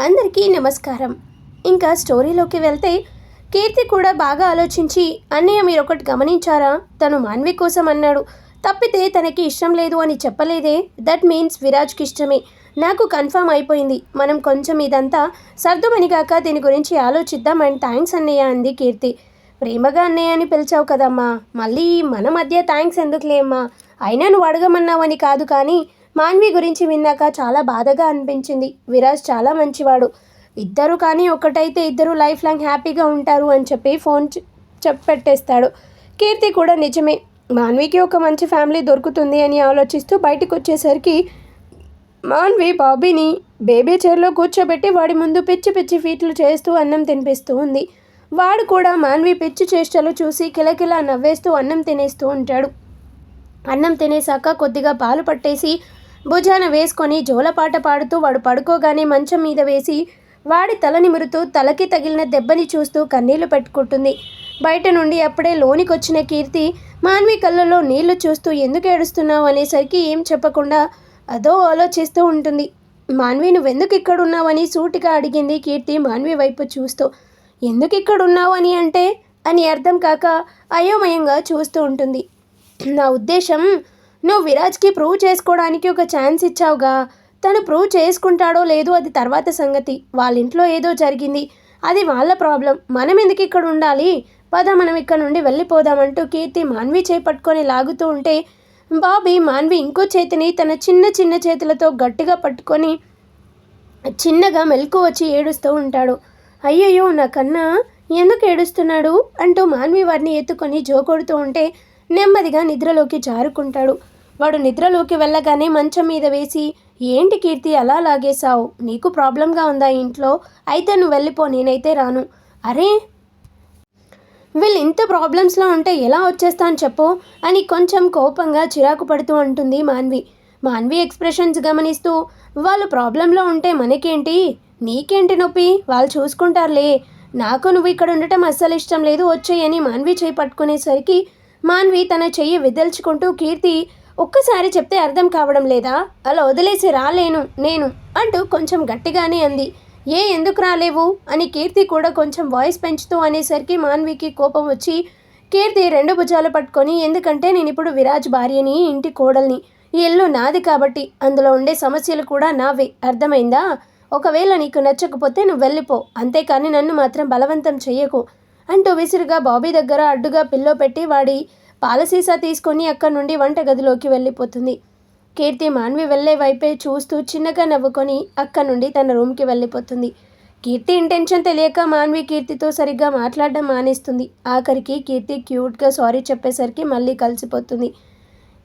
అందరికీ నమస్కారం. ఇంకా స్టోరీలోకి వెళ్తే కీర్తి కూడా బాగా ఆలోచించి అన్నయ్య మీరు ఒకటి గమనించారా? తను మాన్వి కోసం అన్నాడు. తప్పితే తనకి ఇష్టం లేదు అని చెప్పలేదే? దట్ మీన్స్ విరాజ్కి ఇష్టమే. నాకు కన్ఫర్మ్ అయిపోయింది. మనం కొంచెం ఇదంతా సర్దుమని కాక దీని గురించి ఆలోచిద్దాం అండ్ థ్యాంక్స్ అన్నయ్య అంది కీర్తి. ప్రేమగా అన్నయ్య అని పిలిచావు కదమ్మా. మళ్ళీ మన మధ్య థ్యాంక్స్ ఎందుకులే అమ్మా? అయినా నువ్వు అడగమన్నావని కాదు కానీ మాన్వి గురించి విన్నాక చాలా బాధగా అనిపించింది. విరాజ్ చాలా మంచివాడు. ఇద్దరు కానీ ఒకటైతే ఇద్దరు లైఫ్ లాంగ్ హ్యాపీగా ఉంటారు అని చెప్పి ఫోన్ చెప్పెట్టేస్తాడు కీర్తి కూడా నిజమే. మాన్వికి ఒక మంచి ఫ్యామిలీ దొరుకుతుంది అని ఆలోచిస్తూ బయటకు వచ్చేసరికి మాన్వి బాబీని బేబీ చైర్లో కూర్చోబెట్టి వాడి ముందు పిచ్చి పిచ్చి ఫీట్లు చేస్తూ అన్నం తినిపిస్తూ ఉంది. వాడు కూడా మాన్వి పిచ్చి చేష్టలు చూసి కిలకిలా నవ్వేస్తూ అన్నం తినేస్తూ ఉంటాడు. అన్నం తినేశాక కొద్దిగా పాలు పట్టేసి భుజాన వేసుకొని జోలపాట పాడుతూ వాడు పడుకోగానే మంచం మీద వేసి వాడి తల నిమురుతూ తలకి తగిలిన దెబ్బని చూస్తూ కన్నీళ్ళు పెట్టుకుంటుంది. బయట నుండి అప్పుడే లోనికొచ్చిన కీర్తి మాన్వి కళ్ళలో నీళ్ళు చూస్తూ ఎందుకు ఏడుస్తున్నావు అనేసరికి ఏం చెప్పకుండా అదో ఆలోచిస్తూ ఉంటుంది. మాన్వి నువ్వెందుకు ఇక్కడ ఉన్నావని సూటిగా అడిగింది కీర్తి మాన్వి వైపు చూస్తూ. ఎందుకు ఇక్కడున్నావు అని అంటే అని అర్థం కాక అయోమయంగా చూస్తూ ఉంటుంది. నా ఉద్దేశం నువ్వు విరాజ్కి ప్రూవ్ చేసుకోవడానికి ఒక ఛాన్స్ ఇచ్చావుగా. తను ప్రూవ్ చేసుకుంటాడో లేదో అది తర్వాత సంగతి. వాళ్ళ ఇంట్లో ఏదో జరిగింది. అది వాళ్ళ ప్రాబ్లం మనం ఎందుకు ఇక్కడ ఉండాలి? పద మనం ఇక్కడ నుండి వెళ్ళిపోదామంటూ కీర్తి మాన్వి చేపట్టుకొని లాగుతూ ఉంటే బాబీ మాన్వి ఇంకో చేతిని తన చిన్న చిన్న చేతులతో గట్టిగా పట్టుకొని చిన్నగా మెలకు వచ్చి ఏడుస్తూ ఉంటాడు. అయ్యయ్యో నా కన్నా ఎందుకు ఏడుస్తున్నాడు? అంటూ మాన్వి వారిని ఎత్తుకొని జోకొడుతూ ఉంటే నెమ్మదిగా నిద్రలోకి జారుకుంటాడు. వాడు నిద్రలోకి వెళ్ళగానే మంచం మీద వేసి ఏంటి కీర్తి అలా లాగేశావు? నీకు ప్రాబ్లంగా ఉందా ఇంట్లో? అయితే నువ్వు వెళ్ళిపో నేనైతే రాను. అరే వీళ్ళు ఇంత ప్రాబ్లమ్స్లో ఉంటే ఎలా వచ్చేస్తాను చెప్పు? అని కొంచెం కోపంగా చిరాకు పడుతూ ఉంటుంది మాన్వి. మాన్వి ఎక్స్ప్రెషన్స్ గమనిస్తూ వాళ్ళు ప్రాబ్లంలో ఉంటే మనకేంటి? నీకేంటి నొప్పి? వాళ్ళు చూసుకుంటారులే. నాకు నువ్వు ఇక్కడ ఉండటం అస్సలు ఇష్టం లేదు వచ్చేయని మాన్వి చేయి పట్టుకునేసరికి మాన్వి తన చెయ్యి విదల్చుకుంటూ కీర్తి ఒక్కసారి చెప్తే అర్థం కావడం లేదా? అలా వదిలేసి రాలేను నేను అంటూ కొంచెం గట్టిగానే అంది. ఏ ఎందుకు రాలేవు? అని కీర్తి కూడా కొంచెం వాయిస్ పెంచుతూ అనేసరికి మాన్వికి కోపం వచ్చి కీర్తి రెండు భుజాలు పట్టుకొని ఎందుకంటే నేను ఇప్పుడు విరాజ్ భార్యని ఇంటి కోడల్ని ఈ ఇల్లు నాది కాబట్టి అందులో ఉండే సమస్యలు కూడా నావే. అర్థమైందా? ఒకవేళ నీకు నచ్చకపోతే నువ్వు వెళ్ళిపో. అంతేకాని నన్ను మాత్రం బలవంతం చెయ్యకు. అంటూ విసురుగా బాబీ దగ్గర అడ్డుగా పిల్లో పెట్టి వాడి పాల సీసా తీసుకొని అక్కడి నుండి వంటగదిలోకి వెళ్ళిపోతుంది. కీర్తి మాన్వి వెళ్ళే వైపే చూస్తూ చిన్నగా నవ్వుకొని అక్కడి నుండి తన రూమ్కి వెళ్ళిపోతుంది. కీర్తి ఇంటెన్షన్ తెలియక మాన్వి కీర్తితో సరిగ్గా మాట్లాడడం మానేస్తుంది. ఆఖరికి కీర్తి క్యూట్గా సారీ చెప్పేసరికి మళ్ళీ కలిసిపోతుంది.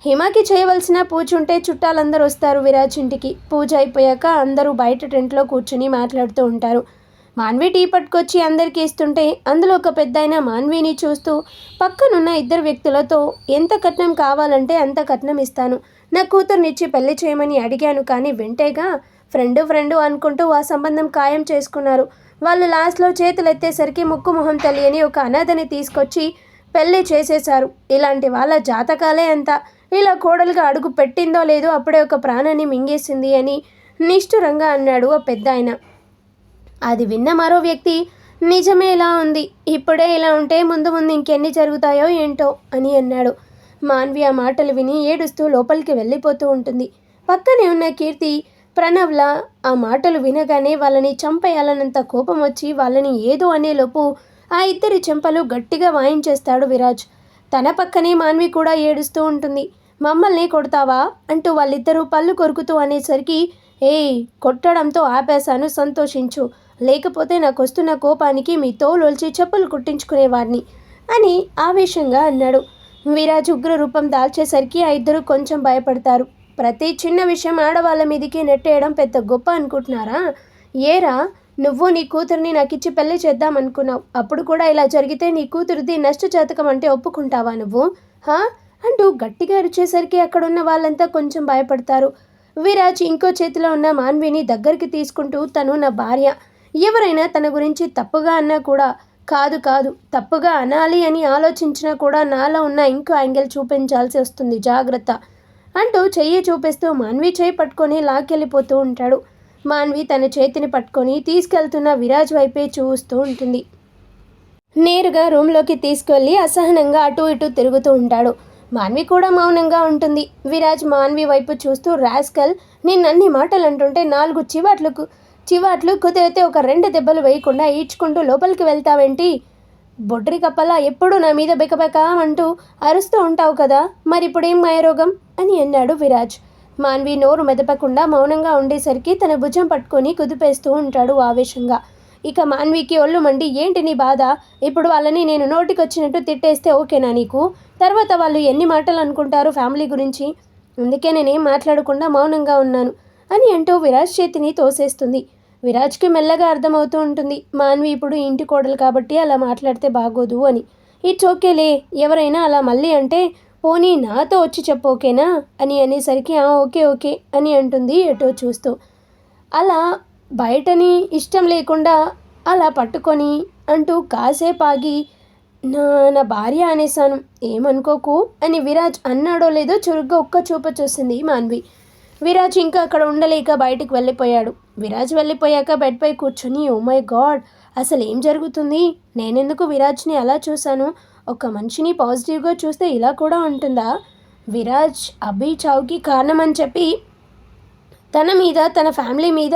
హిమాకి చేయవలసిన పూజ ఉంటే చుట్టాలందరూ వస్తారు విరాజ్ ఇంటికి. పూజ అయిపోయాక అందరూ బయట టెంట్లో కూర్చుని మాట్లాడుతూ ఉంటారు. మాన్వి టీ పట్టుకొచ్చి అందరికీ ఇస్తుంటే అందులో ఒక పెద్దాయన మాన్విని చూస్తూ పక్కనున్న ఇద్దరు వ్యక్తులతో ఎంత కట్నం కావాలంటే అంత కట్నం ఇస్తాను. నా కూతుర్నిచ్చి పెళ్ళి చేయమని అడిగాను కానీ వింటేగా ఫ్రెండ్ ఫ్రెండు అనుకుంటూ ఆ సంబంధం ఖాయం చేసుకున్నారు. వాళ్ళు లాస్ట్లో చేతులెత్తేసరికి ముక్కు మొహం తెలియని ఒక అనాథని తీసుకొచ్చి పెళ్ళి చేసేశారు. ఇలాంటి వాళ్ళ జాతకాలే అంత. ఇలా కోడలుగా అడుగు పెట్టిందో లేదో అప్పుడే ఒక ప్రాణాన్ని మింగేసింది అని నిష్ఠురంగా అన్నాడు ఆ పెద్ద ఆయన అది విన్న మరో వ్యక్తి నిజమే ఇలా ఉంది. ఇప్పుడే ఇలా ఉంటే ముందు ముందు ఇంకెన్ని జరుగుతాయో ఏంటో అని అన్నాడు. మాన్వి ఆ మాటలు విని ఏడుస్తూ లోపలికి వెళ్ళిపోతూ ఉంటుంది. పక్కనే ఉన్న కీర్తి ప్రణవ్లా ఆ మాటలు వినగానే వాళ్ళని చంపేయాలన్నంత కోపం వచ్చి వాళ్ళని ఏదో అనేలోపు ఆ ఇద్దరి చెంపలు గట్టిగా వాయించేస్తాడు విరాజ్. తన పక్కనే మాన్వి కూడా ఏడుస్తూ ఉంటుంది. మమ్మల్ని కొడతావా? అంటూ వాళ్ళిద్దరూ పళ్ళు కొరుకుతూ అనేసరికి ఏయ్ కొట్టడంతో ఆపేశాను సంతోషించు. లేకపోతే నాకు వస్తున్న కోపానికి మీ తోలొల్చి చెప్పులు కుట్టించుకునేవాడిని అని ఆవేశంగా అన్నాడు. విరాజ్ ఉగ్ర రూపం దాల్చేసరికి ఆ ఇద్దరు కొంచెం భయపడతారు. ప్రతి చిన్న విషయం ఆడవాళ్ళ మీదికి నెట్టేయడం పెద్ద గొప్ప అనుకుంటున్నారా? ఏరా నువ్వు నీ కూతురిని నాకు ఇచ్చి పెళ్ళి చేద్దాం అనుకున్నావు అప్పుడు కూడా ఇలా జరిగితే నీ కూతురిది నష్టజాతకం అంటే ఒప్పుకుంటావా నువ్వు? హా? అంటూ గట్టిగా అరిచేసరికి అక్కడున్న వాళ్ళంతా కొంచెం భయపడతారు. విరాజ్ ఇంకో చేతిలో ఉన్న మాన్విని దగ్గరికి తీసుకుంటూ తను నా భార్య ఎవరైనా తన గురించి తప్పుగా అన్నా కూడా కాదు కాదు. తప్పుగా అనాలి అని ఆలోచించినా కూడా నాలో ఉన్న ఇంకో యాంగిల్ చూపించాల్సి వస్తుంది. జాగ్రత్త! అంటూ చెయ్యి చూపిస్తూ మాన్వి చేయి పట్టుకొని లాక్కెళ్ళిపోతూ ఉంటాడు. మాన్వి తన చేతిని పట్టుకొని తీసుకెళ్తున్న విరాజ్ వైపే చూస్తూ ఉంటుంది. నేరుగా రూమ్లోకి తీసుకెళ్ళి అసహనంగా అటు ఇటు తిరుగుతూ ఉంటాడు. మాన్వి కూడా మౌనంగా ఉంటుంది. విరాజ్ మాన్వి వైపు చూస్తూ రాస్కల్ నిన్నన్ని మాటలు అంటుంటే నాలుగు చివాట్లకు చివాట్లు కుదిరితే ఒక రెండు దెబ్బలు వేయకుండా ఈడ్చుకుంటూ లోపలికి వెళ్తావేంటి? బొడ్రి కప్పలా ఎప్పుడు నా మీద బెకబెక అంటూ అరుస్తూ ఉంటావు కదా మరి ఇప్పుడేం మాయరోగం? అని అన్నాడు విరాజ్. మాన్వి నోరు మెదపకుండా మౌనంగా ఉండేసరికి తన భుజం పట్టుకొని కుదిపేస్తూ ఉంటాడు ఆవేశంగా. ఇక మాన్వికి ఒళ్ళు మండి ఏంటి నీ బాధ? ఇప్పుడు వాళ్ళని నేను నోటికొచ్చినట్టు తిట్టేస్తే ఓకేనా నీకు? తర్వాత వాళ్ళు ఎన్ని మాటలు అనుకుంటారు ఫ్యామిలీ గురించి? అందుకే నేనేం మాట్లాడకుండా మౌనంగా ఉన్నాను. అని అంటూ విరాజ్ చేతిని తోసేస్తుంది. విరాజ్కి మెల్లగా అర్థమవుతూ ఉంటుంది మాన్వి ఇప్పుడు ఇంటి కోడలు కాబట్టి అలా మాట్లాడితే బాగోదు అని. ఇట్స్ ఓకేలే ఎవరైనా అలా మళ్ళీ అంటే పోనీ నాతో వచ్చి చెప్పు ఓకేనా? అని అనేసరికి "ఆ, ఓకే ఓకే అని అంటుంది ఎటో చూస్తూ. అలా బయటని ఇష్టం లేకుండా అలా పట్టుకొని అంటూ కాసేపు ఆగి నా నా భార్య అనేసాను ఏమనుకోకు? అని విరాజ్ అన్నాడో లేదో చురుగ్గా ఒక్క చూప చూసింది మాన్వి. విరాజ్ ఇంకా అక్కడ ఉండలేక బయటికి వెళ్ళిపోయాడు. విరాజ్ వెళ్ళిపోయాక బెడ్పై కూర్చొని ఓ oh మై గాడ్ అసలు ఏం జరుగుతుంది? నేనెందుకు విరాజ్ని అలా చూశాను? ఒక మనిషిని పాజిటివ్గా చూస్తే ఇలా కూడా ఉంటుందా విరాజ్ అభి చావుకి కారణం అని చెప్పి తన మీద తన ఫ్యామిలీ మీద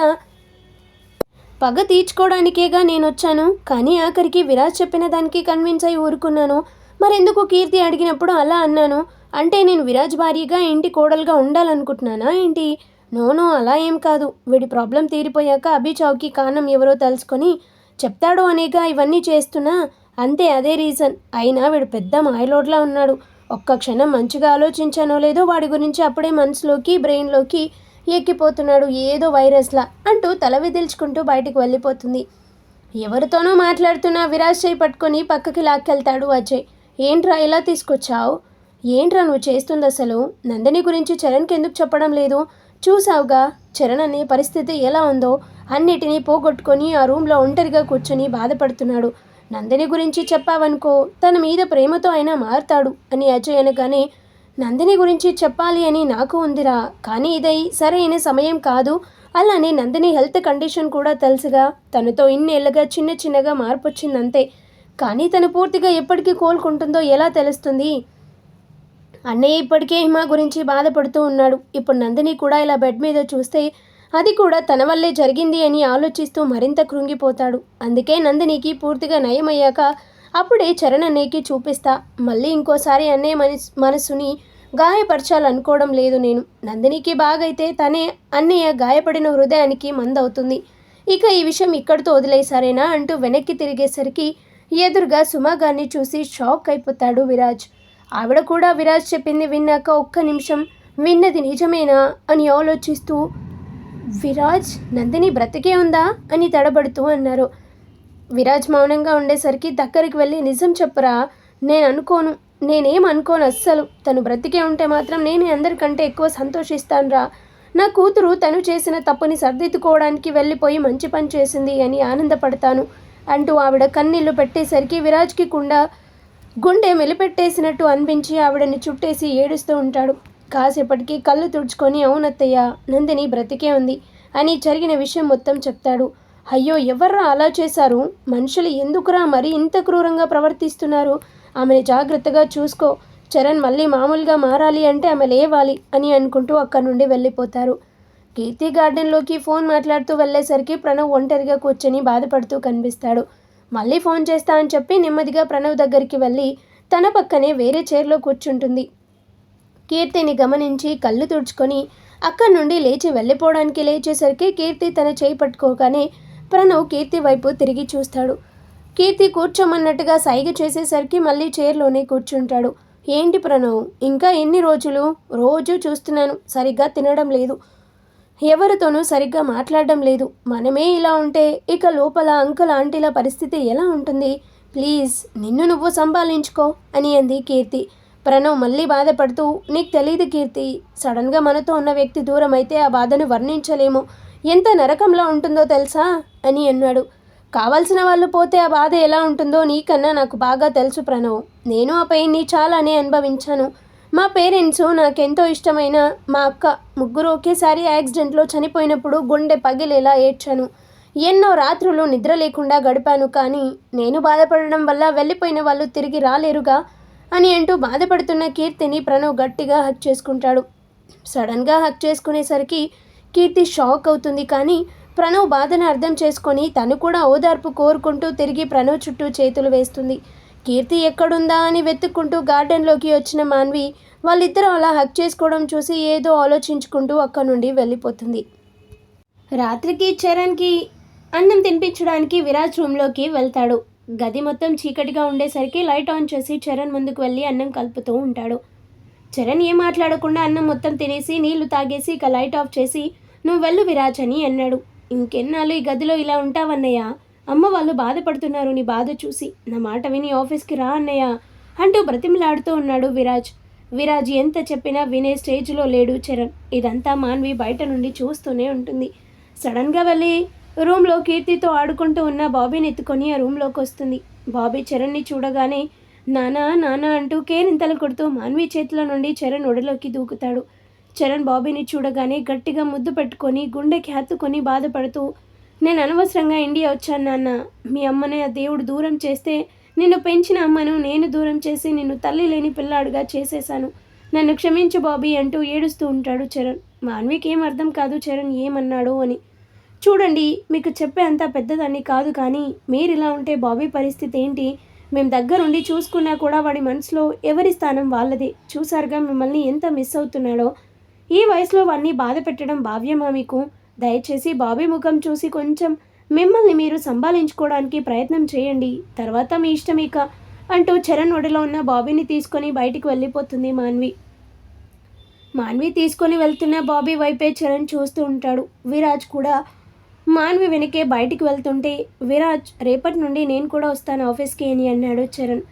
పగ తీర్చుకోవడానికేగా నేను వచ్చాను కానీ ఆఖరికి విరాజ్ చెప్పిన దానికి కన్విన్స్ అయి ఊరుకున్నాను. మరెందుకు కీర్తి అడిగినప్పుడు అలా అన్నాను. అంటే నేను విరాజ్ భార్యగా ఇంటి కోడలుగా ఉండాలనుకుంటున్నానా ఏంటి? నోనో అలా ఏం కాదు. వీడి ప్రాబ్లం తీరిపోయాక అభి చౌకి కారణం ఎవరో తెలుసుకొని చెప్తాడు అనేగా ఇవన్నీ చేస్తున్నా. అంతే అదే రీజన్. అయినా వీడు పెద్ద మాయలోడ్లా ఉన్నాడు. ఒక్క క్షణం మంచిగా ఆలోచించానో లేదో వాడి గురించి అప్పుడే మనసులోకి బ్రెయిన్లోకి ఎక్కిపోతున్నాడు ఏదో వైరస్లా అంటూ తల విదిల్చుకుంటూ బయటికి వెళ్ళిపోతుంది. ఎవరితోనో మాట్లాడుతున్న విరాజ్ చేయి పట్టుకొని పక్కకి లాక్కెళ్తాడు అజయ్. ఏంట్రా ఇలా తీసుకొచ్చావు? ఏంట్రా నువ్వు చేస్తుంది అసలు? నందిని గురించి చరణ్కి ఎందుకు చెప్పడం లేదు? చూసావుగా చరణ్ అనే పరిస్థితి ఎలా ఉందో అన్నిటినీ పోగొట్టుకొని ఆ రూమ్లో ఒంటరిగా కూర్చొని బాధపడుతున్నాడు. నందిని గురించి చెప్పావనుకో తన మీద ప్రేమతో అయినా మారుతాడు అని అజయ్ అనగానే నందిని గురించి చెప్పాలి అని నాకు ఉందిరా కానీ ఇదై సరైన సమయం కాదు. అలానే నందిని హెల్త్ కండిషన్ కూడా తెలుసుగా తనతో ఇన్నేళ్ళగా చిన్న చిన్నగా మార్పు వచ్చిందంతే కానీ తను పూర్తిగా ఎప్పటికీ కోలుకుంటుందో ఎలా తెలుస్తుంది? అన్నయ్య ఇప్పటికే హిమ గురించి బాధపడుతూ ఉన్నాడు. ఇప్పుడు నందిని కూడా ఇలా బెడ్ మీద చూస్తే అది కూడా తన వల్లే జరిగింది అని ఆలోచిస్తూ మరింత కృంగిపోతాడు. అందుకే నందినికి పూర్తిగా నయమయ్యాక అప్పుడే చరణ్ అన్నయ్యకి చూపిస్తా. మళ్ళీ ఇంకోసారి అన్నయ్య మనస్ మనసుని గాయపరచాలనుకోవడం లేదు నేను. నందినికి బాగైతే తనే అన్నయ్య గాయపడిన హృదయానికి మందవుతుంది. ఇక ఈ విషయం ఇక్కడితో వదిలేసారేనా అంటూ వెనక్కి తిరిగేసరికి ఎదురుగా సుమాగాన్ని చూసి షాక్ అయిపోతాడు విరాజ్. ఆవిడ కూడా విరాజ్ చెప్పింది విన్నాక ఒక్క నిమిషం విన్నది నిజమేనా అని ఆలోచిస్తూ విరాజ్ నందిని బ్రతికే ఉందా? అని తడబడుతూ అన్నారు. విరాజ్ మౌనంగా ఉండేసరికి దగ్గరికి వెళ్ళి నిజం చెప్పరా నేను అనుకోను నేనేం అనుకోను అస్సలు. తను బ్రతికే ఉంటే మాత్రం నేను అందరికంటే ఎక్కువ సంతోషిస్తానురా. నా కూతురు తను చేసిన తప్పుని సర్దిద్దుకోవడానికి వెళ్ళిపోయి మంచి పని చేసింది అని ఆనందపడతాను అంటూ ఆవిడ కన్నీళ్ళు పెట్టేసరికి విరాజ్కి కుండా గుండె మెలిపెట్టేసినట్టు అనిపించి ఆవిడని చుట్టేసి ఏడుస్తూ ఉంటాడు. కాసేపటికి కళ్ళు తుడుచుకొని అవునత్తయ్య నందిని బ్రతికే ఉంది అని జరిగిన విషయం మొత్తం చెప్తాడు. అయ్యో ఎవర్రా అలా చేశారు? మనుషులు ఎందుకురా మరి ఇంత క్రూరంగా ప్రవర్తిస్తున్నారు? ఆమెను జాగ్రత్తగా చూసుకో. చరణ్ మళ్ళీ మామూలుగా మారాలి అంటే ఆమె లేవాలి అని అనుకుంటూ అక్కడి నుండి వెళ్ళిపోతారు. కీర్తి గార్డెన్లోకి ఫోన్ మాట్లాడుతూ వెళ్ళేసరికి ప్రణవ్ ఒంటరిగా కూర్చొని బాధపడుతూ కనిపిస్తాడు. మళ్ళీ ఫోన్ చేస్తా అని చెప్పి నెమ్మదిగా ప్రణవ్ దగ్గరికి వెళ్ళి తన పక్కనే వేరే చైర్లో కూర్చుంటుంది. కీర్తిని గమనించి కళ్ళు తుడుచుకొని అక్కడి నుండి లేచి వెళ్ళిపోవడానికి లేచేసరికి కీర్తి తన చేయి పట్టుకోగానే ప్రణవ్ కీర్తి వైపు తిరిగి చూస్తాడు. కీర్తి కూర్చోమన్నట్టుగా సైగ చేసేసరికి మళ్ళీ చైర్లోనే కూర్చుంటాడు. ఏంటి ప్రణవ్? ఇంకా ఎన్ని రోజులు? రోజు చూస్తున్నాను. సరిగ్గా తినడం లేదు. ఎవరితోనూ సరిగ్గా మాట్లాడడం లేదు. మనమే ఇలా ఉంటే ఇక లోపల అంకుల్ ఆంటీల పరిస్థితి ఎలా ఉంటుంది? ప్లీజ్ నిన్ను నువ్వు సంపాదించుకో అని అంది కీర్తి. ప్రణవ్ మళ్ళీ బాధపడుతూ నీకు తెలియదు కీర్తి సడన్గా మనతో ఉన్న వ్యక్తి దూరం అయితే ఆ బాధను వర్ణించలేము. ఎంత నరకంలో ఉంటుందో తెలుసా? అని అన్నాడు. కావాల్సిన వాళ్ళు పోతే ఆ బాధ ఎలా ఉంటుందో నీకన్నా నాకు బాగా తెలుసు ప్రణవ్. నేను ఆ పెయిన్ని చాలానే అనుభవించాను. మా పేరెంట్స్ నాకెంతో ఇష్టమైన మా అక్క ముగ్గురు ఒకేసారి యాక్సిడెంట్లో చనిపోయినప్పుడు గుండె పగిలేలా ఏడ్చాను. ఎన్నో రాత్రులు నిద్ర లేకుండా గడిపాను కానీ నేను బాధపడడం వల్ల వెళ్ళిపోయిన వాళ్ళు తిరిగి రాలేరుగా అని అంటూ బాధపడుతున్న కీర్తిని ప్రణవ్ గట్టిగా హక్ చేసుకుంటాడు. సడన్గా హక్ చేసుకునేసరికి కీర్తి షాక్ అవుతుంది కానీ ప్రణవ్ బాధను అర్థం చేసుకొని తను కూడా ఓదార్పు కోరుకుంటూ తిరిగి ప్రణవ్ చుట్టూ చేతులు వేస్తుంది. కీర్తి ఎక్కడుందా అని వెతుక్కుంటూ గార్డెన్లోకి వచ్చిన మాన్వి వాళ్ళిద్దరూ అలా హక్ చేసుకోవడం చూసి ఏదో ఆలోచించుకుంటూ అక్కడి నుండి వెళ్ళిపోతుంది. రాత్రికి చరణ్కి అన్నం తినిపించడానికి విరాజ్ రూమ్లోకి వెళ్తాడు. గది మొత్తం చీకటిగా ఉండేసరికి లైట్ ఆన్ చేసి చరణ్ ముందుకు వెళ్ళి అన్నం కలుపుతూ ఉంటాడు. చరణ్ ఏం మాట్లాడకుండా అన్నం మొత్తం తినేసి నీళ్ళు తాగేసి ఇక లైట్ ఆఫ్ చేసి నువ్వు వెళ్ళు విరాజ్ అని అన్నాడు. ఇంకెన్నాళ్ళు ఈ గదిలో ఇలా ఉంటావన్నయ్యా? అమ్మ వాళ్ళు బాధపడుతున్నారు నీ బాధ చూసి. నా మాట విని ఆఫీస్కి రా అన్నయ్య అంటూ బ్రతిమలాడుతూ ఉన్నాడు విరాజ్. విరాజ్ ఎంత చెప్పినా వినే స్టేజ్లో లేడు చరణ్. ఇదంతా మాన్వి బయట నుండి చూస్తూనే ఉంటుంది. సడన్గా వెళ్ళి రూమ్లో కీర్తితో ఆడుకుంటూ ఉన్న బాబీని ఎత్తుకొని ఆ రూమ్లోకి వస్తుంది. బాబీ చరణ్ని చూడగానే నానా నానా అంటూ కేరింతలు కొడుతూ మాన్వి చేతిలో నుండి చరణ్ ఒడిలోకి దూకుతాడు. చరణ్ బాబీని చూడగానే గట్టిగా ముద్దు పెట్టుకొని గుండెకి హత్తుకొని బాధపడుతూ నేను అనవసరంగా ఇండియా వచ్చాను నాన్న. మీ అమ్మని ఆ దేవుడు దూరం చేస్తే నిన్ను పెంచిన అమ్మను నేను దూరం చేసి నిన్ను తల్లి లేని పిల్లాడుగా చేసేశాను. నన్ను క్షమించు బాబీ అంటూ ఏడుస్తూ ఉంటాడు చరణ్. మాన్వికి ఏం అర్థం కాదు చరణ్ ఏమన్నాడు అని. చూడండి మీకు చెప్పే అంత పెద్దదాన్ని కాదు కానీ మీరు ఇలా ఉంటే బాబీ పరిస్థితి ఏంటి? మేము దగ్గరుండి చూసుకున్నా కూడా వాడి మనసులో ఎవరి స్థానం వాళ్ళదే. చూసారుగా మిమ్మల్ని ఎంత మిస్ అవుతున్నాడో. ఈ వయసులో వాడిని బాధ పెట్టడం భావ్యమా మీకు? దయచేసి బాబీ ముఖం చూసి కొంచెం మిమ్మల్ని మీరు సంభాళించుకోవడానికి ప్రయత్నం చేయండి. తర్వాత మీ ఇష్టం ఇక అంటూ చరణ్ ఒడిలో ఉన్న బాబీని తీసుకొని బయటికి వెళ్ళిపోతుంది మాన్వి. మాన్వి తీసుకొని వెళ్తున్న బాబీ వైపే చరణ్ చూస్తూ ఉంటాడు. విరాజ్ కూడా మాన్వి వెనకే బయటికి వెళ్తుంటే విరాజ్ రేపటి నుండి నేను కూడా వస్తాను ఆఫీస్కి అని అన్నాడు చరణ్.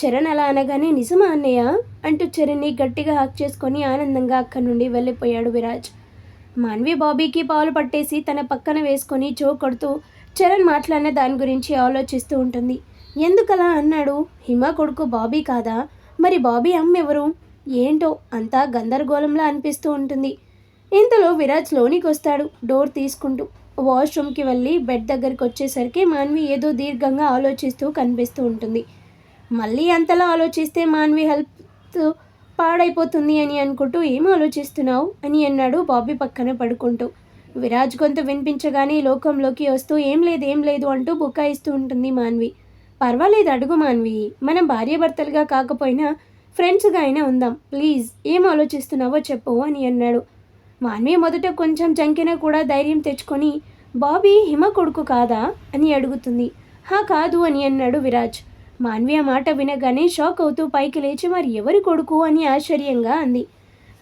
చరణ్ అలా అనగానే నిజమా అన్నయ్య? అంటూ చరణ్ని గట్టిగా హక్ చేసుకొని ఆనందంగా అక్కడి నుండి వెళ్ళిపోయాడు విరాజ్. మాన్వి బాబీకి పాలు పట్టేసి తన పక్కన వేసుకొని జో కొడుతూ చరణ్ మాట్లాడిన దాని గురించి ఆలోచిస్తూ ఉంటుంది. ఎందుకలా అన్నాడు? హిమ కొడుకు బాబీ కాదా? మరి బాబీ అమ్మ ఎవరు? ఏంటో అంతా గందరగోళంలా అనిపిస్తూ ఉంటుంది. ఇంతలో విరాజ్ లోనికి వస్తాడు డోర్ తీసుకుంటూ. వాష్రూమ్కి వెళ్ళి బెడ్ దగ్గరికి వచ్చేసరికి మాన్వి ఏదో దీర్ఘంగా ఆలోచిస్తూ కనిపిస్తూ ఉంటుంది. మళ్ళీ అంతలా ఆలోచిస్తే మాన్వి హెల్త్ పాడైపోతుంది అని అనుకుంటూ ఏం ఆలోచిస్తున్నావు అని అన్నాడు బాబీ పక్కన పడుకుంటూ. విరాజ్ కొంత వినిపించగానే లోకంలోకి వస్తూ ఏం లేదు ఏం లేదు అంటూ బుకాయిస్తూ ఉంటుంది మాన్వి. పర్వాలేదు అడుగు మాన్వి. మనం భార్యాభర్తలుగా కాకపోయినా ఫ్రెండ్స్గా అయినా ఉందాం. ప్లీజ్ ఏం ఆలోచిస్తున్నావో చెప్పు అని అన్నాడు. మాన్వి మొదట కొంచెం చంకినా కూడా ధైర్యం తెచ్చుకొని బాబీ హిమ కొడుకు కాదా? అని అడుగుతుంది. హా కాదు అని అన్నాడు విరాజ్. మాన్వి ఆ మాట వినగానే షాక్ అవుతూ పైకి లేచి మరి ఎవరి కొడుకు? అని ఆశ్చర్యంగా అంది.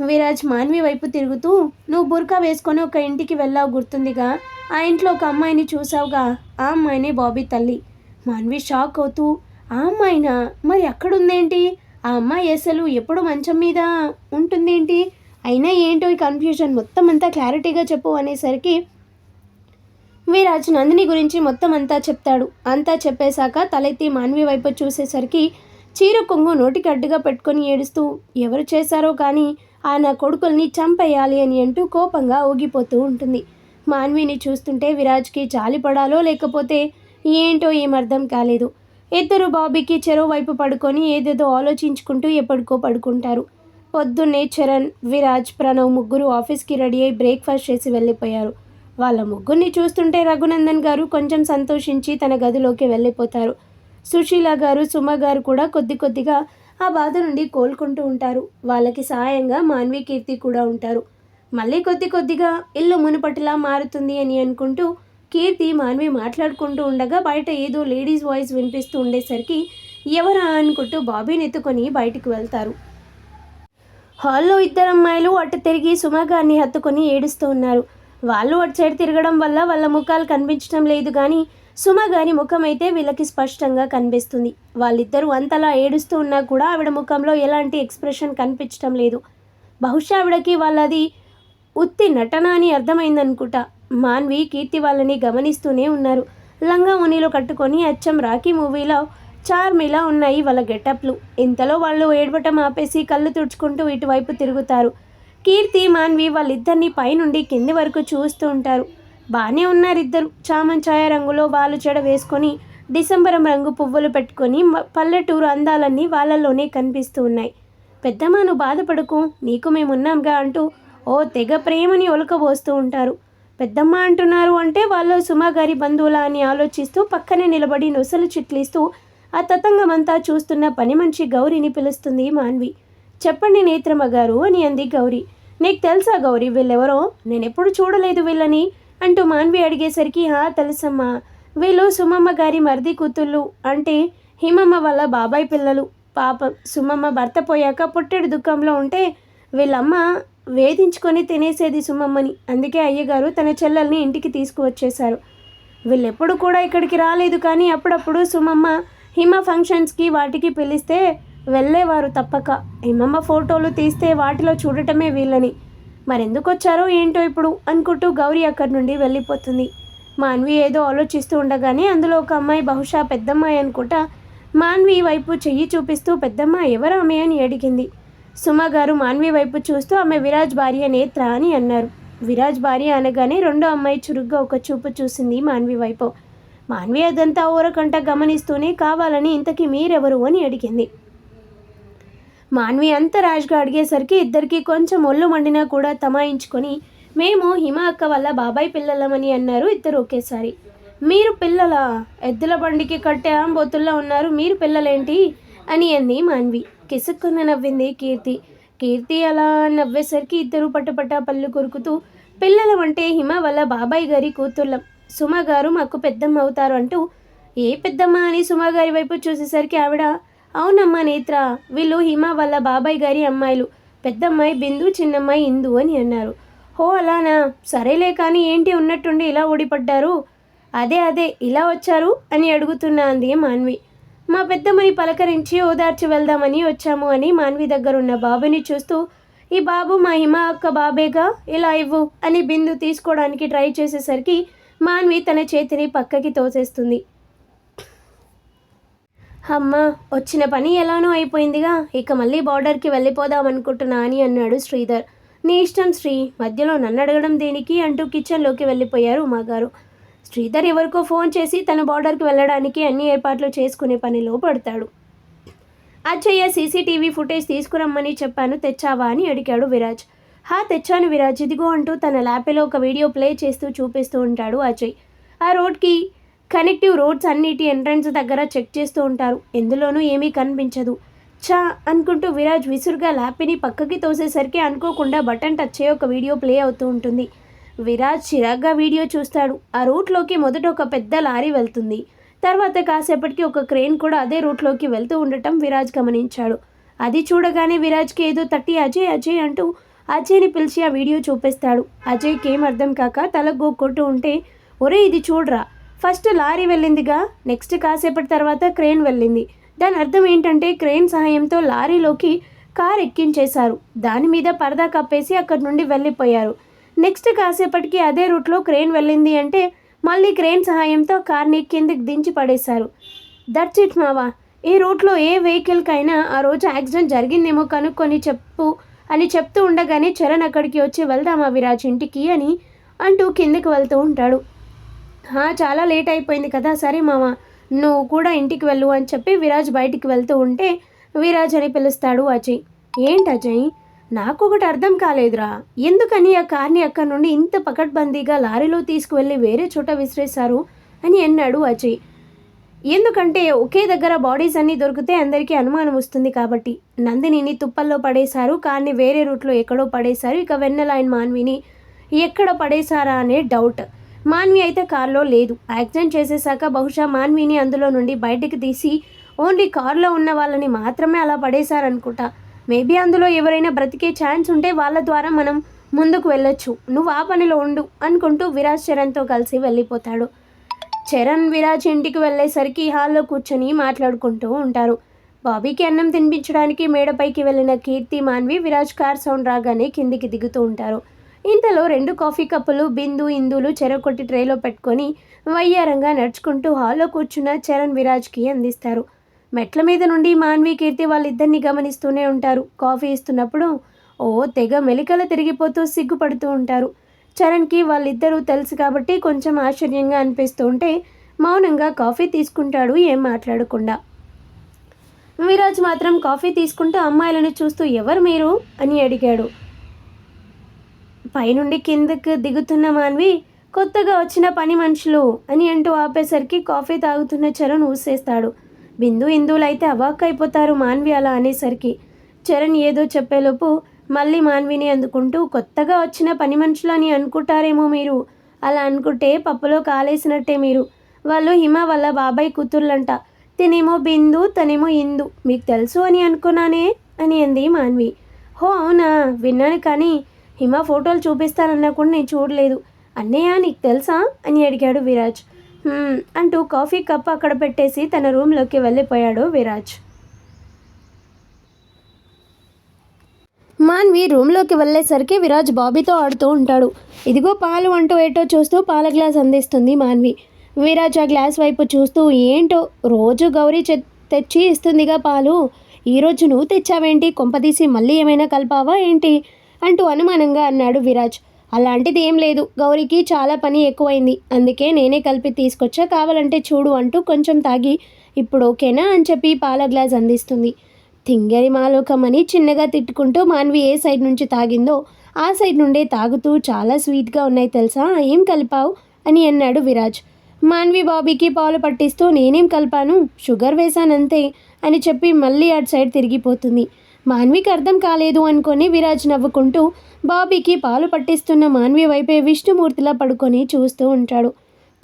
విరాజ్ మాన్వి వైపు తిరుగుతూ నువ్వు బుర్కా వేసుకొని ఒక ఇంటికి వెళ్ళావు గుర్తుందిగా? ఆ ఇంట్లో ఒక అమ్మాయిని చూసావుగా? ఆ అమ్మాయినే బాబీ తల్లి. మాన్వి షాక్ అవుతూ ఆ అమ్మాయినా? మరి అక్కడుందేంటి? ఆ అమ్మాయి అసలు ఎప్పుడు మంచం మీద ఉంటుందేంటి? అయినా ఏంటో ఈ కన్ఫ్యూజన్ మొత్తం అంతా క్లారిటీగా చెప్పు అనేసరికి వీరాజ్ నందిని గురించి మొత్తం అంతా చెప్తాడు. అంతా చెప్పేశాక తలెత్తి మాన్వి వైపు చూసేసరికి చీర కొంగు నోటికి అడ్డుగా పెట్టుకొని ఏడుస్తూ ఎవరు చేశారో కానీ ఆ నా కొడుకుల్ని చంపేయాలి అని అంటూ కోపంగా ఊగిపోతూ ఉంటుంది. మాన్విని చూస్తుంటే విరాజ్కి జాలి పడాలో లేకపోతే ఏంటో ఏమర్థం కాలేదు. ఇద్దరు బాబీకి చెరువు వైపు పడుకొని ఏదేదో ఆలోచించుకుంటూ ఎప్పటికో పడుకుంటారు. పొద్దున్నే చరణ్ విరాజ్ ప్రణవ్ ముగ్గురు ఆఫీస్కి రెడీ అయి బ్రేక్ఫాస్ట్ చేసి వెళ్ళిపోయారు. వాళ్ళ ముగ్గురిని చూస్తుంటే రఘునందన్ గారు కొంచెం సంతోషించి తన గదిలోకి వెళ్ళిపోతారు. సుశీల గారు సుమ గారు కూడా కొద్ది కొద్దిగా ఆ బాధ నుండి కోలుకుంటూ ఉంటారు. వాళ్ళకి సహాయంగా మాన్వి కీర్తి కూడా ఉంటారు. మళ్ళీ కొద్ది కొద్దిగా ఇల్లు మునుపటిలా మారుతుంది అని అనుకుంటూ కీర్తి మాన్వి మాట్లాడుకుంటూ ఉండగా బయట ఏదో లేడీస్ వాయిస్ వినిపిస్తూ ఉండేసరికి ఎవరా అనుకుంటూ బాబీని ఎత్తుకొని బయటికి వెళ్తారు. హాల్లో ఇద్దరు అమ్మాయిలు అటు తిరిగి సుమ గారిని హత్తుకొని ఏడుస్తూ ఉన్నారు. వాళ్ళు అటు సైడ్ తిరగడం వల్ల వాళ్ళ ముఖాలు కనిపించడం లేదు కానీ సుమ గారి ముఖం అయితే వీళ్ళకి స్పష్టంగా కనిపిస్తుంది. వాళ్ళిద్దరూ అంతలా ఏడుస్తూ ఉన్నా కూడా ఆవిడ ముఖంలో ఎలాంటి ఎక్స్ప్రెషన్ కనిపించడం లేదు. బహుశా ఆవిడకి వాళ్ళది ఉత్తి నటన అని అర్థమైందనుకుంటా. మాన్వి కీర్తి వాళ్ళని గమనిస్తూనే ఉన్నారు. లంగా ఉనిలో కట్టుకొని అచ్చం రాఖీ మూవీలో చార్మిలా ఉన్నాయి వాళ్ళ గెటప్లు. ఇంతలో వాళ్ళు ఏడవటం ఆపేసి కళ్ళు తుడుచుకుంటూ ఇటువైపు తిరుగుతారు. కీర్తి మాన్వి వాళ్ళిద్దరిని పైనుండి కింది వరకు చూస్తూ ఉంటారు. బాగానే ఉన్నారు ఇద్దరు. చామంచాయ రంగులో వాళ్ళు చెడ వేసుకొని డిసెంబరం రంగు పువ్వులు పెట్టుకొని పల్లెటూరు అందాలన్నీ వాళ్ళల్లోనే కనిపిస్తూ ఉన్నాయి. పెద్దమ్మ నువ్వు బాధపడకు. నీకు మేమున్నాంగా అంటూ ఓ తెగ ప్రేమని ఒలకబోస్తూ ఉంటారు. పెద్దమ్మ అంటున్నారు అంటే వాళ్ళు సుమా గారి బంధువులా అని ఆలోచిస్తూ పక్కనే నిలబడి నొసలు చిట్లిస్తూ ఆ తతంగమంతా చూస్తున్న పని మనిషి గౌరిని పిలుస్తుంది మాన్వి. చెప్పండి నేత్రమ్మ గారు అని అంది గౌరీ. నీకు తెలుసా గౌరీ వీళ్ళెవరో? నేనెప్పుడు చూడలేదు వీళ్ళని అంటూ మాన్వి అడిగేసరికి హా తెలుసమ్మా వీళ్ళు సుమమ్మ గారి మరిది కూతుళ్ళు అంటే హిమమ్మ వాళ్ళ బాబాయ్ పిల్లలు. పాపం సుమమ్మ భర్త పోయాక పుట్టెడు దుఃఖంలో ఉంటే వీళ్ళమ్మ వేధించుకొని తినేసేది సుమమ్మని. అందుకే అయ్యగారు తన చెల్లెల్ని ఇంటికి తీసుకువచ్చేశారు. వీళ్ళెప్పుడు కూడా ఇక్కడికి రాలేదు కానీ అప్పుడప్పుడు సుమమ్మ హిమ ఫంక్షన్స్కి వాటికి పిలిస్తే వెళ్ళేవారు తప్పక. ఏమమ్మ ఫోటోలు తీస్తే వాటిలో చూడటమే వీళ్ళని. మరెందుకు వచ్చారో ఏంటో ఇప్పుడు అనుకుంటూ గౌరీ అక్కడి నుండి వెళ్ళిపోతుంది. మాన్వి ఏదో ఆలోచిస్తూ ఉండగానే అందులో ఒక అమ్మాయి బహుశా పెద్దమ్మాయి అనుకుంటా మాన్వి వైపు చెయ్యి చూపిస్తూ పెద్దమ్మ ఎవరు ఆమె? అని అడిగింది. సుమ గారు మాన్వి వైపు చూస్తూ ఆమె విరాజ్ భార్య నేత్ర అని అన్నారు. విరాజ్ భార్య అనగానే రెండో అమ్మాయి చురుగ్గా ఒక చూపు చూసింది మాన్వి వైపు. మాన్వి అదంతా ఊరకంట గమనిస్తూనే కావాలని ఇంతకీ మీరెవరు? అని అడిగింది. మాన్వి అంత ర్యాష్గా అడిగేసరికి ఇద్దరికి కొంచెం ఒళ్ళు మండినా కూడా తమాయించుకొని మేము హిమ అక్క వల్ల బాబాయ్ పిల్లలమని అన్నారు ఇద్దరు ఒకేసారి. మీరు పిల్లల? ఎద్దుల బండికి కట్టే ఆంబోతుల్లో ఉన్నారు మీరు పిల్లలేంటి? అని అంది మాన్వి. కిసుక్కున నవ్వింది కీర్తి. కీర్తి అలా నవ్వేసరికి ఇద్దరు పట్టపట్ట పళ్ళు కొరుకుతూ పిల్లలం అంటే హిమ వల్ల బాబాయ్ గారి కూతుళ్ళం. సుమ గారు మాకు పెద్దమ్మ అవుతారు అంటూ ఏ పెద్దమ్మ అని సుమ గారి వైపు చూసేసరికి ఆవిడ అవునమ్మా నేత్ర వీళ్ళు హిమ వాళ్ళ బాబాయ్ గారి అమ్మాయిలు. పెద్దమ్మాయి బిందు చిన్నమ్మాయి ఇందు అని అన్నారు. హో అలానా? సరేలే కానీ ఏంటి ఉన్నట్టుండి ఇలా ఊడిపడ్డారు? అదే అదే ఇలా వచ్చారు? అని అడుగుతున్నా అంది మాన్వి. మా పెద్దమ్మని పలకరించి ఓదార్చి వెళ్దామని వచ్చాము అని మాన్వి దగ్గరున్న బాబుని చూస్తూ ఈ బాబు మా హిమ అక్క బాబేగా? ఇలా ఇవ్వు అని బిందు తీసుకోవడానికి ట్రై చేసేసరికి మాన్వి తన చేతిని పక్కకి తోసేస్తుంది. అమ్మా వచ్చిన పని ఎలానో అయిపోయిందిగా. ఇక మళ్ళీ బార్డర్కి వెళ్ళిపోదాం అనుకుంటున్నా అని అన్నాడు శ్రీధర్. నీ ఇష్టం శ్రీ. మధ్యలో నన్ను అడగడం దేనికి అంటూ కిచెన్లోకి వెళ్ళిపోయారు ఉమాగారు. శ్రీధర్ ఎవరికో ఫోన్ చేసి తన బార్డర్కి వెళ్ళడానికి అన్ని ఏర్పాట్లు చేసుకునే పనిలో పడతాడు. అచ్చయ్య సీసీటీవీ ఫుటేజ్ తీసుకురమ్మని చెప్పాను తెచ్చావా అని అడిగాడు విరాజ్. హా తెచ్చాను విరాజ్. ఇదిగో అంటూ తన ల్యాప్లో ఒక వీడియో ప్లే చేస్తూ చూపిస్తూ ఉంటాడు అజయ్ ఆ రోడ్కి కనెక్టివ్ రోడ్స్ అన్నిటి ఎంట్రన్స్ దగ్గర చెక్ చేస్తూ ఉంటారు. ఎందులోనూ ఏమీ కనిపించదు. చా అనుకుంటూ విరాజ్ విసురుగా ల్యాప్ని పక్కకి తోసేసరికి అనుకోకుండా బటన్ టచ్ అయ్యే ఒక వీడియో ప్లే అవుతూ ఉంటుంది. విరాజ్ చిరాగ్గా వీడియో చూస్తాడు. ఆ రూట్లోకి మొదట ఒక పెద్ద లారీ వెళ్తుంది. తర్వాత కాసేపటికి ఒక క్రేన్ కూడా అదే రూట్లోకి వెళ్తూ ఉండటం విరాజ్ గమనించాడు. అది చూడగానే విరాజ్కి ఏదో తట్టి అజయ్ అజయ్ అంటూ అజయ్ని పిలిచి ఆ వీడియో చూపిస్తాడు. అజయ్కి ఏం అర్థం కాక తల గోక్కొట్టు ఉంటే ఒరే ఇది చూడరా? ఫస్ట్ లారీ వెళ్ళిందిగా నెక్స్ట్ కాసేపటి తర్వాత క్రేన్ వెళ్ళింది. దాని అర్థం ఏంటంటే క్రేన్ సహాయంతో లారీలోకి కార్ ఎక్కించేశారు. దాని మీద పరదా కప్పేసి అక్కడి నుండి వెళ్ళిపోయారు. నెక్స్ట్ కాసేపటికి అదే రూట్లో క్రేన్ వెళ్ళింది అంటే మళ్ళీ క్రేన్ సహాయంతో కార్ని కిందకి దించి పడేశారు. దట్స్ ఇట్ మావా. ఈ రూట్లో ఏ వెహికల్కైనా ఆ రోజు యాక్సిడెంట్ జరిగిందేమో కనుక్కొని చెప్పు అని చెప్తూ ఉండగానే చరణ్ అక్కడికి వచ్చి వెళ్దామా విరాజ్ ఇంటికి అని అంటూ కిందకి వెళ్తూ ఉంటాడు. చాలా లేట్ అయిపోయింది కదా. సరే మామ నువ్వు కూడా ఇంటికి వెళ్ళు అని చెప్పి విరాజ్ బయటికి వెళ్తూ ఉంటే విరాజ్ అని పిలుస్తాడు అజయ్. ఏంటి అజయ్? నాకు ఒకటి అర్థం కాలేదురా. ఎందుకని ఆ కార్ని అక్కడి నుండి ఇంత పకడ్బందీగా లారీలో తీసుకువెళ్ళి వేరే చోట విసిరేశారు అని అన్నాడు అజయ్. ఎందుకంటే ఒకే దగ్గర బాడీస్ అన్నీ దొరికితే అందరికీ అనుమానం వస్తుంది కాబట్టి. నందినిని తుప్పల్లో పడేశారు కార్ని వేరే రూట్లో ఎక్కడో పడేశారు. ఇక వెన్నెలాయన్ మాన్విని ఎక్కడ పడేశారా అనే డౌట్. మాన్వి అయితే కారులో లేదు. యాక్సిడెంట్ చేసేసాక బహుశా మాన్విని అందులో నుండి బయటికి తీసి ఓన్లీ కారులో ఉన్న వాళ్ళని మాత్రమే అలా పడేశారనుకుంటా. మేబీ అందులో ఎవరైనా బ్రతికే ఛాన్స్ ఉంటే వాళ్ళ ద్వారా మనం ముందుకు వెళ్ళొచ్చు. నువ్వు ఆ పనిలో ఉండు అనుకుంటూ విరాజ్ చరణ్తో కలిసి వెళ్ళిపోతాడు. చరణ్ విరాజ్ ఇంటికి వెళ్ళేసరికి హాల్లో కూర్చొని మాట్లాడుకుంటూ ఉంటారు. బాబీకి అన్నం తినిపించడానికి మేడపైకి వెళ్ళిన కీర్తి మాన్వి విరాజ్ కార్ సౌండ్ రాగానే కిందికి దిగుతూ ఉంటారు. ఇంతలో రెండు కాఫీ కప్పులు బిందు ఇందులు చెరకొట్టి ట్రేలో పెట్టుకొని వయ్యారంగా నడుచుకుంటూ హాల్లో కూర్చున్న చరణ్ విరాజ్కి అందిస్తారు. మెట్ల మీద నుండి మాన్వి కీర్తి వాళ్ళిద్దరిని గమనిస్తూనే ఉంటారు. కాఫీ ఇస్తున్నప్పుడు ఓ తెగ మెలికల తిరిగిపోతూ సిగ్గుపడుతూ ఉంటారు. చరణ్కి వాళ్ళిద్దరూ తెలుసు కాబట్టి కొంచెం ఆశ్చర్యంగా అనిపిస్తూ ఉంటే మౌనంగా కాఫీ తీసుకుంటాడు ఏం మాట్లాడకుండా. విరాజ్ మాత్రం కాఫీ తీసుకుంటూ అమ్మాయిలను చూస్తూ ఎవరు మీరు? అని అడిగాడు. పైనుండి కిందకు దిగుతున్న మాన్వి కొత్తగా వచ్చిన పని మనుషులు అని అంటూ ఆపేసరికి కాఫీ తాగుతున్న చరణ్ ఊసేస్తాడు. బిందు ఇందువులు అవాక్ అయిపోతారు మాన్వి అలా అనేసరికి చరణ్ ఏదో చెప్పేలోపు మళ్ళీ మాన్విని అందుకుంటూ కొత్తగా వచ్చిన పని మనుషులు అని అనుకుంటారేమో మీరు. అలా అనుకుంటే పప్పులో కాలేసినట్టే మీరు. వాళ్ళు హిమ వాళ్ళ బాబాయ్ కూతుర్లంట. తినేమో బిందు తనేమో ఇందు. మీకు తెలుసు అని అనుకున్నానే? అని అంది మాన్వి. హో అవునా? విన్నాను కానీ హిమ ఫోటోలు చూపిస్తానన్నా కూడా నేను చూడలేదు. అన్నయ్య నీకు తెలుసా? అని అడిగాడు విరాజ్. అంటూ కాఫీ కప్ అక్కడ పెట్టేసి తన రూమ్లోకి వెళ్ళిపోయాడు విరాజ్. మాన్వి రూమ్లోకి వెళ్ళేసరికి విరాజ్ బాబీతో ఆడుతూ ఉంటాడు. ఇదిగో పాలు అంటూ ఏటో చూస్తూ పాల గ్లాస్ అందిస్తుంది మాన్వి. విరాజ్ ఆ గ్లాస్ వైపు చూస్తూ ఏంటో రోజు గౌరీ చె- తెచ్చి ఇస్తుందిగా పాలు. ఈరోజు నువ్వు తెచ్చావేంటి? కొంపదీసి మళ్ళీ ఏమైనా కలిపావా ఏంటి? అంటూ అనుమానంగా అన్నాడు విరాజ్. అలాంటిది ఏం లేదు. గౌరీకి చాలా పని ఎక్కువైంది. అందుకే నేనే కలిపి తీసుకొచ్చా? కావాలంటే చూడు అంటూ కొంచెం తాగి ఇప్పుడు ఓకేనా? అని చెప్పి పాల గ్లాస్ అందిస్తుంది. తింగరి మాలోకమని చిన్నగా తిట్టుకుంటూ మాన్వి ఏ సైడ్ నుంచి తాగిందో ఆ సైడ్ నుండే తాగుతూ చాలా స్వీట్గా ఉన్నాయి తెలుసా? ఏం కలిపావు? అని అన్నాడు విరాజ్. మాన్వి బాబీకి పాలు పట్టిస్తూ నేనేం కలిపాను? షుగర్ వేశానంతే అని చెప్పి మళ్ళీ అటు సైడ్ తిరిగిపోతుంది. మాన్వికి అర్థం కాలేదు అనుకొని విరాజ్ నవ్వుకుంటూ బాబీకి పాలు పట్టిస్తున్న మాన్వి వైపే విష్ణుమూర్తిలా పడుకొని చూస్తూ ఉంటాడు.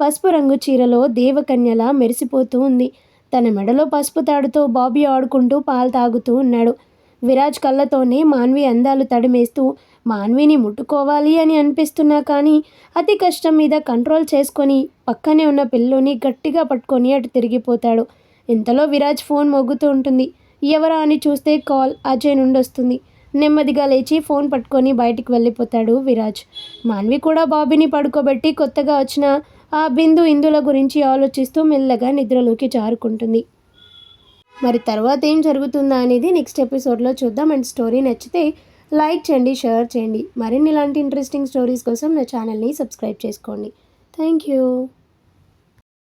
పసుపు రంగు చీరలో దేవకన్యలా మెరిసిపోతూ ఉంది. తన మెడలో పసుపు తాడుతో బాబీ ఆడుకుంటూ పాలు తాగుతూ ఉన్నాడు. విరాజ్ కళ్ళతోనే మాన్వి అందాలు తడిమేస్తూ మాన్విని ముట్టుకోవాలి అని అనిపిస్తున్నా కానీ అతి కష్టం మీద కంట్రోల్ చేసుకొని పక్కనే ఉన్న పిల్లోని గట్టిగా పట్టుకొని అటు తిరిగిపోతాడు. ఇంతలో విరాజ్ ఫోన్ మోగుతూ ఉంటుంది. ఎవరా అని చూస్తే కాల్ అజయ్ నుండి వస్తుంది. నెమ్మదిగా లేచి ఫోన్ పట్టుకొని బయటికి వెళ్ళిపోతాడు విరాజ్. మాన్వి కూడా బాబీని పడుకోబెట్టి కొత్తగా వచ్చిన ఆ బిందు ఇందుల గురించి ఆలోచిస్తూ మెల్లగా నిద్రలోకి జారుకుంటుంది. మరి తర్వాత ఏం జరుగుతుందా అనేది నెక్స్ట్ ఎపిసోడ్లో చూద్దాం. అండ్ స్టోరీ నచ్చితే లైక్ చేయండి షేర్ చేయండి. మరిన్ని ఇలాంటి ఇంట్రెస్టింగ్ స్టోరీస్ కోసం నా ఛానల్ని సబ్స్క్రైబ్ చేసుకోండి. Thank you.